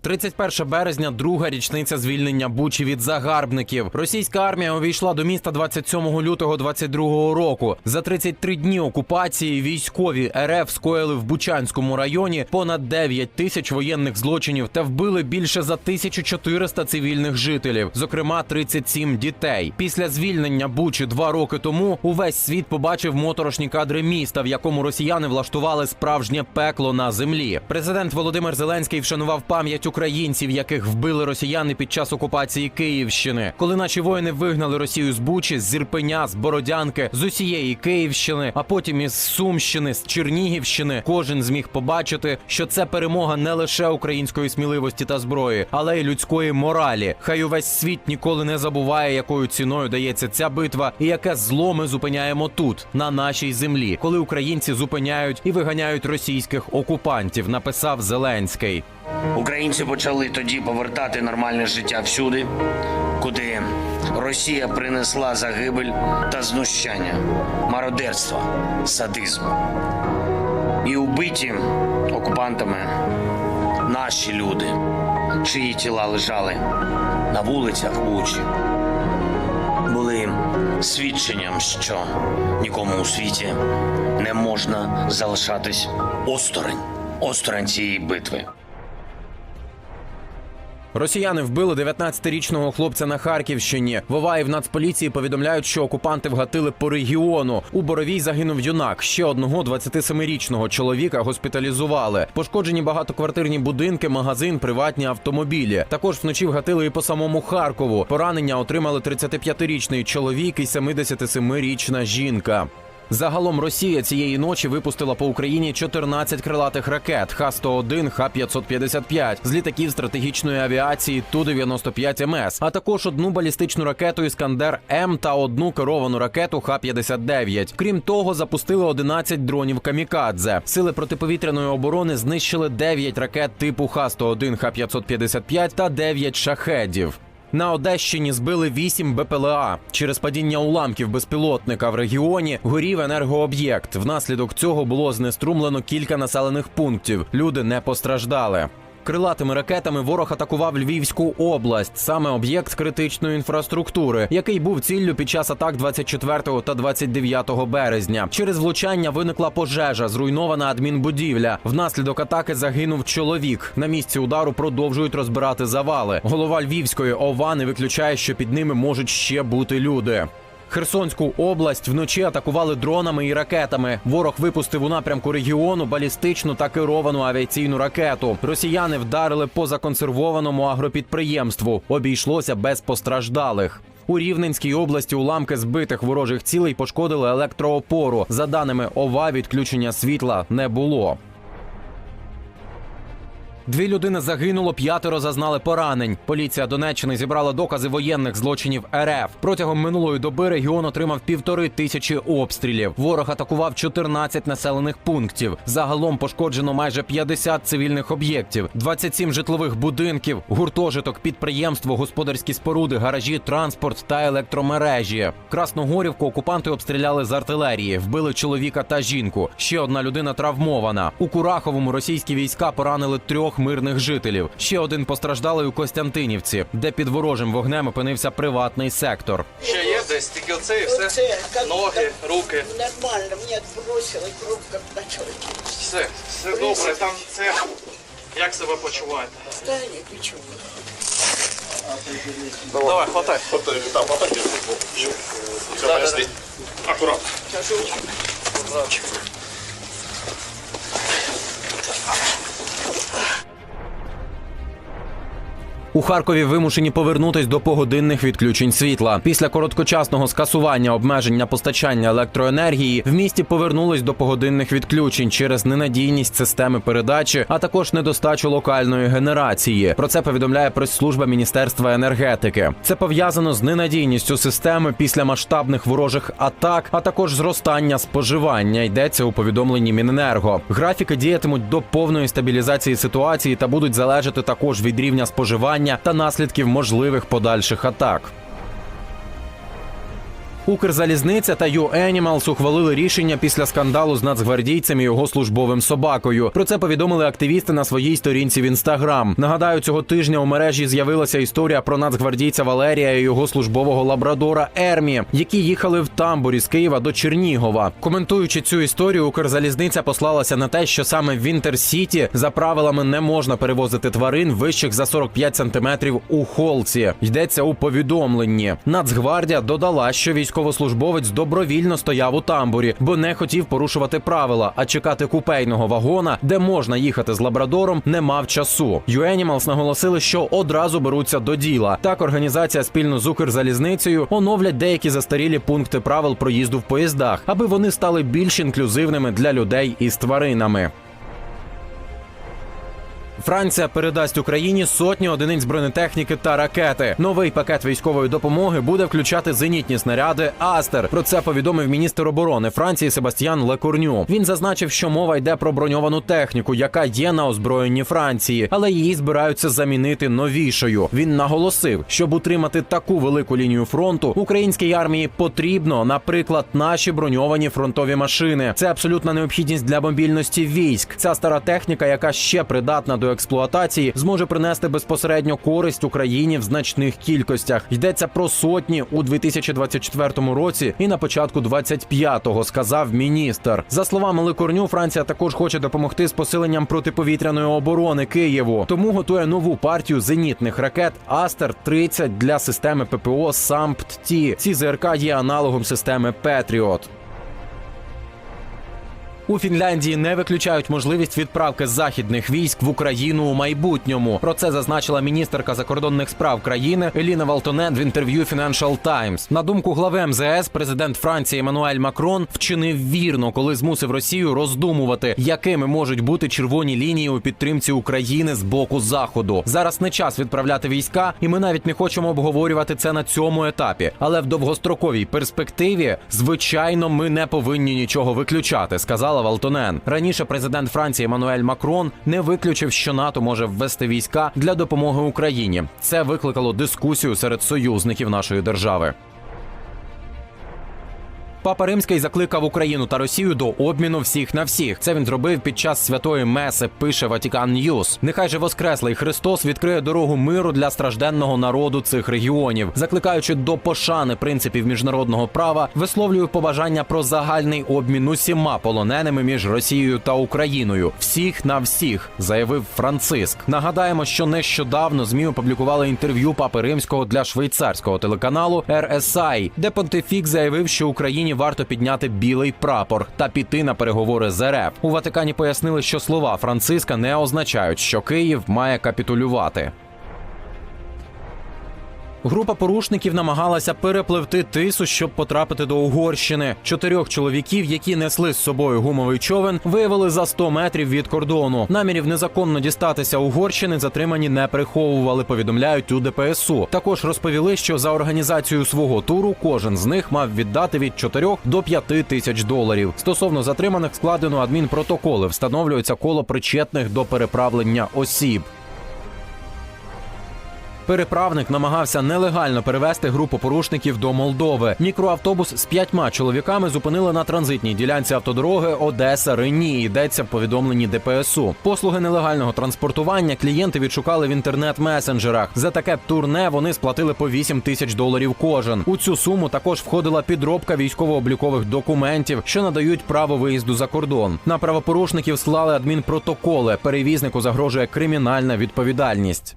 31 березня, друга річниця звільнення Бучі від загарбників. Російська армія увійшла до міста 27 лютого 22 року. За 33 дні окупації військові РФ скоїли в Бучанському районі понад 9 тисяч воєнних злочинів та вбили більше за 1400 цивільних жителів, зокрема 37 дітей. Після звільнення Бучі два роки тому увесь світ побачив моторошні кадри міста, в якому росіяни влаштували справжнє пекло на землі. Президент Володимир Зеленський вшанував пам'ять українців, яких вбили росіяни під час окупації Київщини. Коли наші воїни вигнали Росію з Бучі, з Ірпеня, з Бородянки, з усієї Київщини, а потім із Сумщини, з Чернігівщини, кожен зміг побачити, що це перемога не лише української сміливості та зброї, але й людської моралі. Хай увесь світ ніколи не забуває, якою ціною дається ця битва, і яке зло ми зупиняємо тут, на нашій землі, коли українці зупиняють і виганяють російських окупантів. Написав Зеленський. Українці почали тоді повертати нормальне життя всюди, куди Росія принесла загибель та знущання, мародерство, садизм. І убиті окупантами наші люди, чиї тіла лежали на вулицях Бучі, були свідченням, що нікому у світі не можна залишатись осторонь, осторонь цієї битви. Росіяни вбили 19-річного хлопця на Харківщині. В ОВА в Нацполіції повідомляють, що окупанти вгатили по регіону. У Боровій загинув юнак. Ще одного 27-річного чоловіка госпіталізували. Пошкоджені багатоквартирні будинки, магазин, приватні автомобілі. Також вночі вгатили і по самому Харкову. Поранення отримали 35-річний чоловік і 77-річна жінка. Загалом Росія цієї ночі випустила по Україні 14 крилатих ракет Х-101, Х-555 з літаків стратегічної авіації Ту-95 МС, а також одну балістичну ракету Іскандер М та одну керовану ракету Х-59. Крім того, запустили 11 дронів камікадзе. Сили протиповітряної оборони знищили 9 ракет типу Х-101, Х-555 та 9 шахедів. На Одещині збили 8 БПЛА. Через падіння уламків безпілотника в регіоні горів енергооб'єкт. Внаслідок цього було знеструмлено кілька населених пунктів. Люди не постраждали. Крилатими ракетами ворог атакував Львівську область, саме об'єкт критичної інфраструктури, який був ціллю під час атак 24 та 29 березня. Через влучання виникла пожежа, зруйнована адмінбудівля. Внаслідок атаки загинув чоловік. На місці удару продовжують розбирати завали. Голова Львівської ОВА не виключає, що під ними можуть ще бути люди. Херсонську область вночі атакували дронами і ракетами. Ворог випустив у напрямку регіону балістичну та керовану авіаційну ракету. Росіяни вдарили по законсервованому агропідприємству. Обійшлося без постраждалих. У Рівненській області уламки збитих ворожих цілей пошкодили електроопору. За даними ОВА, відключення світла не було. Дві людини загинуло, п'ятеро зазнали поранень. Поліція Донеччини зібрала докази воєнних злочинів РФ. Протягом минулої доби регіон отримав півтори тисячі обстрілів. Ворог атакував 14 населених пунктів. Загалом пошкоджено майже 50 цивільних об'єктів, 27 житлових будинків, гуртожиток, підприємство, господарські споруди, гаражі, транспорт та електромережі. Красногорівку окупанти обстріляли з артилерії, вбили чоловіка та жінку. Ще одна людина травмована. У Кураховому російські війська поранили трьох мирних жителів. Ще один постраждалий у Костянтинівці, де під ворожим вогнем опинився приватний сектор. Ще є десь, тільки оце і все. Оце, як Ноги, руки. Нормально, мені відбросило, кров як почала. Все, все добре. Там це. Як себе почуваєте? Та нічого. Давай, хватай. Там, потом Все, понесли. Аккуратно. У Харкові вимушені повернутись до погодинних відключень світла. Після короткочасного скасування обмежень на постачання електроенергії в місті повернулись до погодинних відключень через ненадійність системи передачі, а також недостачу локальної генерації. Про це повідомляє прес-служба Міністерства енергетики. Це пов'язано з ненадійністю системи після масштабних ворожих атак, а також зростання споживання. Йдеться у повідомленні Міненерго. Графіки діятимуть до повної стабілізації ситуації та будуть залежати також від рівня споживання та наслідків можливих подальших атак. Укрзалізниця та U-Animals ухвалили рішення після скандалу з нацгвардійцем і його службовим собакою. Про це повідомили активісти на своїй сторінці в інстаграм. Нагадаю, цього тижня у мережі з'явилася історія про нацгвардійця Валерія і його службового лабрадора Ермі, які їхали в тамбурі з Києва до Чернігова. Коментуючи цю історію, Укрзалізниця послалася на те, що саме в Інтерсіті за правилами не можна перевозити тварин вищих за 45 сантиметрів у холці. Йдеться у повідомленні. Нацгвардія додала, що військовослужбовець добровільно стояв у тамбурі, бо не хотів порушувати правила, а чекати купейного вагона, де можна їхати з лабрадором, не мав часу. UAnimals наголосили, що одразу беруться до діла. Так організація спільно з Укрзалізницею оновлять деякі застарілі пункти правил проїзду в поїздах, аби вони стали більш інклюзивними для людей із тваринами. Франція передасть Україні сотні одиниць бронетехніки та ракети. Новий пакет військової допомоги буде включати зенітні снаряди Астер. Про це повідомив міністр оборони Франції Себастьян Лекорню. Він зазначив, що мова йде про броньовану техніку, яка є на озброєнні Франції, але її збираються замінити новішою. Він наголосив, щоб утримати таку велику лінію фронту, українській армії потрібно, наприклад, наші броньовані фронтові машини. Це абсолютна необхідність для мобільності військ. Ця стара техніка, яка ще придатна до експлуатації, зможе принести безпосередньо користь Україні в значних кількостях. Йдеться про сотні у 2024 році і на початку 25-го, сказав міністр. За словами Ликорню, Франція також хоче допомогти з посиленням протиповітряної оборони Києву, тому готує нову партію зенітних ракет Астер 30 для системи ППО САМПТ-Ті. Ці ЗРК є аналогом системи Петріот. У Фінляндії не виключають можливість відправки західних військ в Україну у майбутньому. Про це зазначила міністерка закордонних справ країни Еліна Валтонен в інтерв'ю Financial Times. На думку глави МЗС, президент Франції Еммануель Макрон вчинив вірно, коли змусив Росію роздумувати, якими можуть бути червоні лінії у підтримці України з боку заходу. Зараз не час відправляти війська, і ми навіть не хочемо обговорювати це на цьому етапі. Але в довгостроковій перспективі, звичайно, ми не повинні нічого виключати, сказала Валтонен. Раніше президент Франції Еммануель Макрон не виключив, що НАТО може ввести війська для допомоги Україні. Це викликало дискусію серед союзників нашої держави. Папа Римський закликав Україну та Росію до обміну всіх на всіх. Це він зробив під час святої меси. Пише Ватікан Ньюс. Нехай же Воскреслий Христос відкриє дорогу миру для стражденного народу цих регіонів, закликаючи до пошани принципів міжнародного права, висловлює побажання про загальний обмін усіма полоненими між Росією та Україною. Всіх на всіх, заявив Франциск. Нагадаємо, що нещодавно змі опублікували інтерв'ю папи римського для швейцарського телеканалу RSI, де понтифік заявив, що Україні варто підняти білий прапор та піти на переговори з РФ. У Ватикані пояснили, що слова Франциска не означають, що Київ має капітулювати. Група порушників намагалася перепливти тису, щоб потрапити до Угорщини. Чотирьох чоловіків, які несли з собою гумовий човен, виявили за 100 метрів від кордону. Намірів незаконно дістатися Угорщини затримані не приховували. Повідомляють у ДПСУ. Також розповіли, що за організацію свого туру кожен з них мав віддати від 4 до 5 тисяч доларів. Стосовно затриманих складено адмінпротоколи. Встановлюється коло причетних до переправлення осіб. Переправник намагався нелегально перевести групу порушників до Молдови. Мікроавтобус з п'ятьма чоловіками зупинили на транзитній ділянці автодороги Одеса Рені. Йдеться в повідомленні ДПСУ. Послуги нелегального транспортування клієнти відшукали в інтернет-месенджерах. За таке турне вони сплатили по 8 тисяч доларів кожен. У цю суму також входила підробка військово-облікових документів, що надають право виїзду за кордон. На правопорушників склали адмінпротоколи. Перевізнику загрожує кримінальна відповідальність.